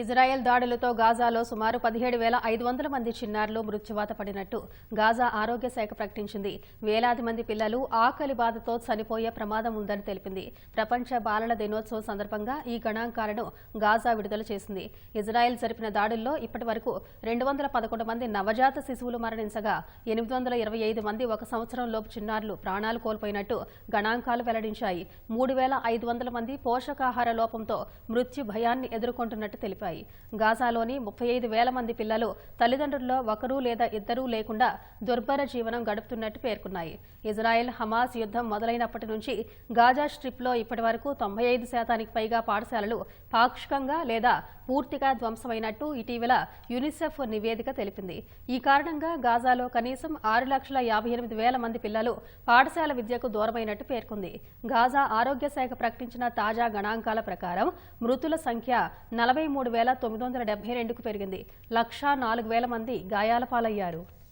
Israel దాడులతో గాజాలో సుమారు పదిహేడు వేల ఐదు వందల మంది చిన్నారులు మృత్యువాత పడినట్టు గాజా ఆరోగ్య శాఖ ప్రకటించింది. వేలాది మంది పిల్లలు ఆకలి బాధతో చనిపోయే ప్రమాదం ఉందని తెలిపింది. ప్రపంచ బాలల దినోత్సవం సందర్భంగా ఈ గణాంకాలను గాజా విడుదల చేసింది. ఇజ్రాయెల్ జరిపిన దాడుల్లో ఇప్పటి వరకు రెండు వందల పదకొండు మంది నవజాత శిశువులు మరణించగా ఎనిమిది వందల ఇరవై ఐదు మంది ఒక సంవత్సరంలోపు చిన్నారులు ప్రాణాలు కోల్పోయినట్టు గణాంకాలు వెల్లడించాయి. మూడు వేల ఐదు వందల మంది పోషకాహార లోపంతో మృత్యు భయాన్ని ఎదుర్కొంటున్నట్టు తెలిపాయి గాజాలోని ముప్పై ఐదు వేల మంది పిల్లలు తల్లిదండ్రుల్లో ఒకరు లేదా ఇద్దరూ లేకుండా దుర్భర జీవనం గడుపుతున్నట్టు పేర్కొన్నాయి. ఇజ్రాయెల్ హమాస్ యుద్ధం మొదలైనప్పటి నుంచి గాజా స్ట్రిప్లో ఇప్పటి వరకు తొంభై ఐదు శాతానికి పైగా పాఠశాలలు పాక్షికంగా లేదా పూర్తిగా ధ్వంసమైనట్టు ఇటీవల యునిసెఫ్ నివేదిక తెలిపింది. ఈ కారణంగా గాజాలో కనీసం ఆరు లక్షల యాభై ఎనిమిది వేల మంది పిల్లలు పాఠశాల విద్యకు దూరమైనట్టు పేర్కొంది. గాజా ఆరోగ్య శాఖ ప్రకటించిన తాజా గణాంకాల ప్రకారం మృతుల సంఖ్య నలభై మూడు వేల తొమ్మిది వందల డెబ్బై రెండుకు పెరిగింది. లక్షా నాలుగు వేల మంది గాయాల పాలయ్యారు.